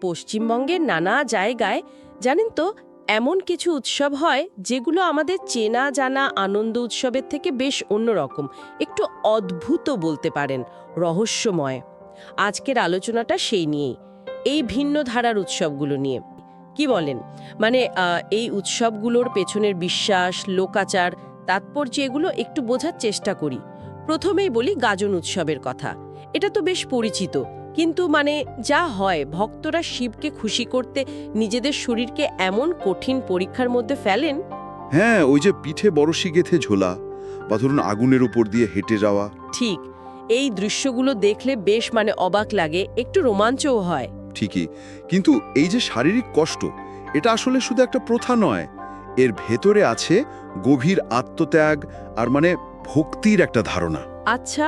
পশ্চিমবঙ্গের নানা জায়গায়, জানেন তো, এমন কিছু উৎসব হয় যেগুলো আমাদের চেনা জানা আনন্দ উৎসবের থেকে বেশ অন্যরকম, একটু অদ্ভুত বলতে পারেন, রহস্যময়। আজকের আলোচনাটা সেই নিয়েই, এই ভিন্ন ধারার উৎসবগুলো নিয়ে। কি বলেন? মানে এই উৎসবগুলোর পেছনের বিশ্বাস, লোকাচার, তাৎপর্য এগুলো একটু বোঝার চেষ্টা করি। প্রথমেই বলি গাজন উৎসবের কথা। এটা তো বেশ পরিচিত। কিন্তু মানে যা হয় ভক্তরা শিবকে খুশি করতে নিজেদের শরীরকে এমন কঠিন পরীক্ষার মধ্যে ফেলেন? হ্যাঁ ওই যে পিঠে বরশি গেথে ঝোলা বা ধরুন আগুনের উপর দিয়ে হেঁটে যাওয়া। ঠিক এই দৃশ্যগুলো দেখলে বেশ মানে অবাক লাগে একটু রোমাঞ্চও হয়। ঠিকই কিন্তু এই যে শারীরিক কষ্ট এটা আসলে শুধু একটা প্রথা নয় এর ভেতরে আছে গভীর আত্মত্যাগ আর মানে ভক্তির একটা ধারণা। আচ্ছা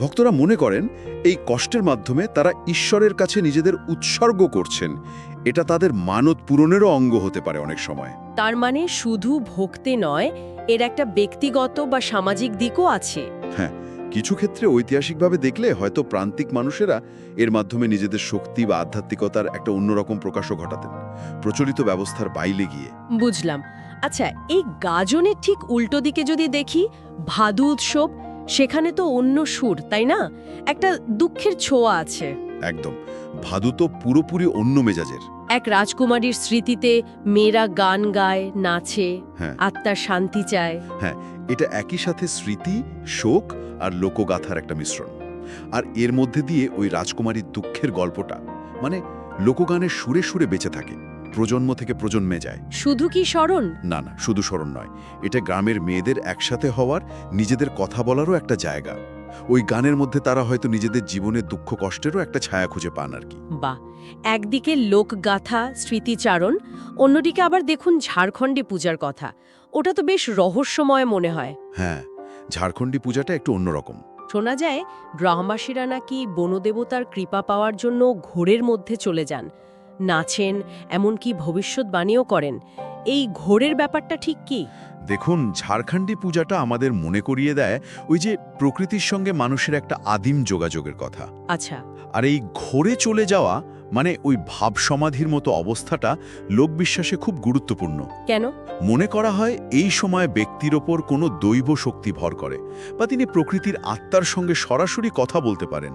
ভক্তরা মনে করেন এই কষ্টের মাধ্যমে তারা ঈশ্বরের কাছে নিজেদের উৎসর্গ করছেন। এটা তাদের মানত পূরণেরও অঙ্গ হতে পারে অনেক সময়। তার মানে শুধু ভক্তি নয় এর একটা ব্যক্তিগত বা সামাজিক দিকও আছে। হ্যাঁ কিছু ক্ষেত্রে ঐতিহাসিকভাবে দেখলে হয়তো প্রান্তিক মানুষেরা এর মাধ্যমে নিজেদের শক্তি বা আধ্যাত্মিকতার একটা অন্যরকম প্রকাশও ঘটাতেন। প্রচলিত ব্যবস্থার বাইলে গিয়ে। বুঝলাম। আচ্ছা এই গাজনের ঠিক উল্টো দিকে যদি দেখি ভাদু উৎসব সেখানে তো অন্য সুর তাই না? একটা দুঃখের ছোঁয়া আছে। একদম। ভাদু তো পুরোপুরি অন্য মেজাজের। এক রাজকুমারীর স্মৃতিতে মেয়েরা গান গায় নাচে হ্যাঁ। আত্মার শান্তি চায়। হ্যাঁ এটা একই সাথে স্মৃতি শোক আর লোকগাথার একটা মিশ্রণ। আর এর মধ্যে দিয়ে ওই রাজকুমারীর দুঃখের গল্পটা মানে লোকগানের সুরে সুরে বেঁচে থাকে। প্রজন্ম থেকে প্রজন্মে যায়। শুধু কি স্মরণ? না না শুধু স্মরণ নয়। এটা গ্রামের মেয়েদের একসাথে হওয়ার নিজেদের কথা বলারও একটা জায়গা। ওই গানের মধ্যে তারা হয়তো নিজেদের জীবনের দুঃখ কষ্টেরও একটা ছায়া খুঁজে পান আর কি। বা একদিকে লোকগাথা স্মৃতিচারণ অন্যদিকে আবার দেখুন ঝাড়খণ্ডে পূজার কথা। ওটা তো বেশ রহস্যময় মনে হয়। হ্যাঁ ঝাড়খণ্ডী পূজাটা একটু অন্যরকম। শোনা যায় গ্রামবাসীরা নাকি বনদেবতার কৃপা পাওয়ার জন্য ঘোরের মধ্যে চলে যান। নাচেন এমনকি ভবিষ্যৎবাণীও করেন। এই ঘোরের ব্যাপারটা ঠিক কি? দেখুন ঝাড়খণ্ডী পূজাটা আমাদের মনে করিয়ে দেয় ওই যে প্রকৃতির সঙ্গে মানুষের একটা আদিম যোগাযোগের কথা। আচ্ছা। আর এই ঘোরে চলে যাওয়া মানে ওই ভাব সমাধির মতো অবস্থাটা লোকবিশ্বাসে খুব গুরুত্বপূর্ণ। কেন? মনে করা হয় এই সময় ব্যক্তির ওপর কোনো দৈব শক্তি ভর করে বা তিনি প্রকৃতির আত্মার সঙ্গে সরাসরি কথা বলতে পারেন।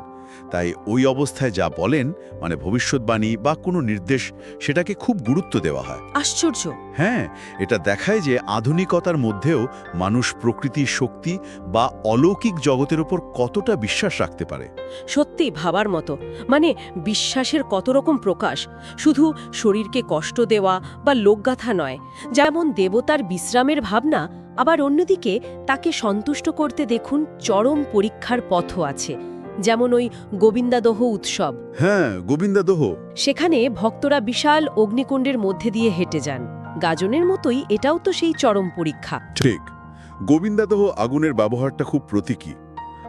তাই ওই অবস্থায় যা বলেন মানে ভবিষ্যৎবাণী বা কোনো নির্দেশ সেটাকে খুব গুরুত্ব দেওয়া হয়। আশ্চর্য। হ্যাঁ এটা দেখায় যে আধুনিকতার মধ্যেও মানুষ প্রকৃতির শক্তি বা অলৌকিক জগতের ওপর কতটা বিশ্বাস রাখতে পারে। সত্যি ভাবার মতো। মানে বিশ্বাসের কত রকম প্রকাশ? শুধু শরীরকে কষ্ট দেওয়া বা লোকগাথা নয় যেমন দেবতার বিশ্রামের ভাবনা আবার অন্যদিকে তাকে সন্তুষ্ট করতে দেখুন চরম পরীক্ষার পথও আছে। যেমন ওই গোবিন্দাদহ উৎসব। হ্যাঁ গোবিন্দাদহ। সেখানে ভক্তরা বিশাল অগ্নিকুণ্ডের মধ্যে দিয়ে হেঁটে যান। গাজনের মতোই এটাও তো সেই চরম পরীক্ষা। ঠিক। গোবিন্দাদহ আগুনের ব্যবহারটা খুব প্রতীকী।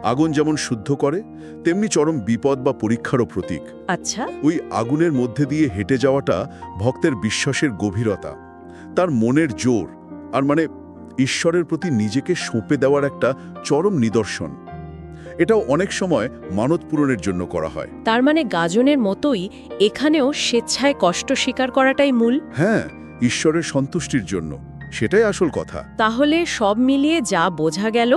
আগুন যেমন শুদ্ধ করে তেমনি চরম বিপদ বা পরীক্ষারও প্রতীক। আচ্ছা। ওই আগুনের মধ্যে দিয়ে হেঁটে যাওয়াটা ভক্তের বিশ্বাসের গভীরতা তার মনের জোর আর মানে ঈশ্বরের প্রতি নিজেকে সঁপে দেওয়ার একটা চরম নিদর্শন। এটাও অনেক সময় মানত পূরণের জন্য করা হয়। তার মানে গাজনের মতোই এখানেও স্বেচ্ছায় কষ্ট স্বীকার করাটাই মূল? হ্যাঁ ঈশ্বরের সন্তুষ্টির জন্য। সেটাই আসল কথা। তাহলে সব মিলিয়ে যা বোঝা গেল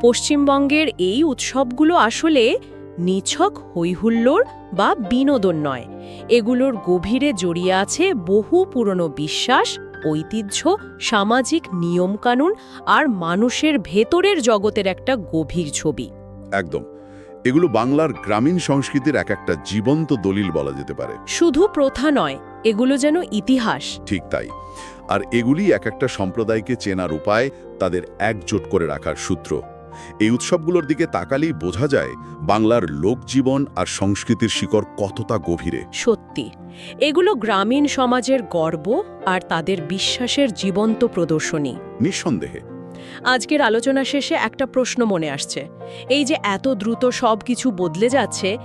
পশ্চিমবঙ্গের এই উৎসবগুলো আসলে নিছক হৈহুল্লোড় বা বিনোদন নয়। এগুলোর গভীরে জড়িয়ে আছে বহু পুরনো বিশ্বাস ঐতিহ্য সামাজিক নিয়মকানুন আর মানুষের ভেতরের জগতের একটা গভীর ছবি। একদম। এগুলো বাংলার গ্রামীণ সংস্কৃতির এক একটা জীবন্ত দলিল বলা যেতে পারে। শুধু প্রথা নয় এগুলো যেন ইতিহাস। ঠিক তাই। আর এগুলি এক একটা সম্প্রদায়কে চেনার উপায় তাদের একজোট করে রাখার সূত্র। এই উৎসবগুলোর দিকে তাকালেই বোঝা যায় বাংলার লোকজীবন আর সংস্কৃতির শিকড় কতটা গভীরে। সত্যি এগুলো গ্রামীণ সমাজের গর্ব আর তাদের বিশ্বাসের জীবন্ত প্রদর্শনী। নিঃসন্দেহে আজকের আলোচনা শেষে একটা প্রশ্ন মনে আসছে। এই যে এত দ্রুত সব কিছু বদলে যাচ্ছে,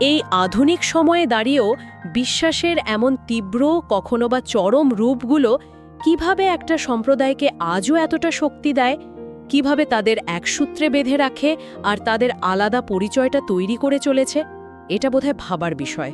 এই আধুনিক সময়ে দাঁড়িয়েও বিশ্বাসের এমন তীব্র, কখনো বা চরম রূপগুলো কীভাবে একটা সম্প্রদায়কে আজও এতটা শক্তি দেয়, কীভাবে তাদের একসূত্রে বেঁধে রাখে আর তাদের আলাদা পরিচয়টা তৈরি করে চলেছে, এটা বোধহয় ভাবার বিষয়।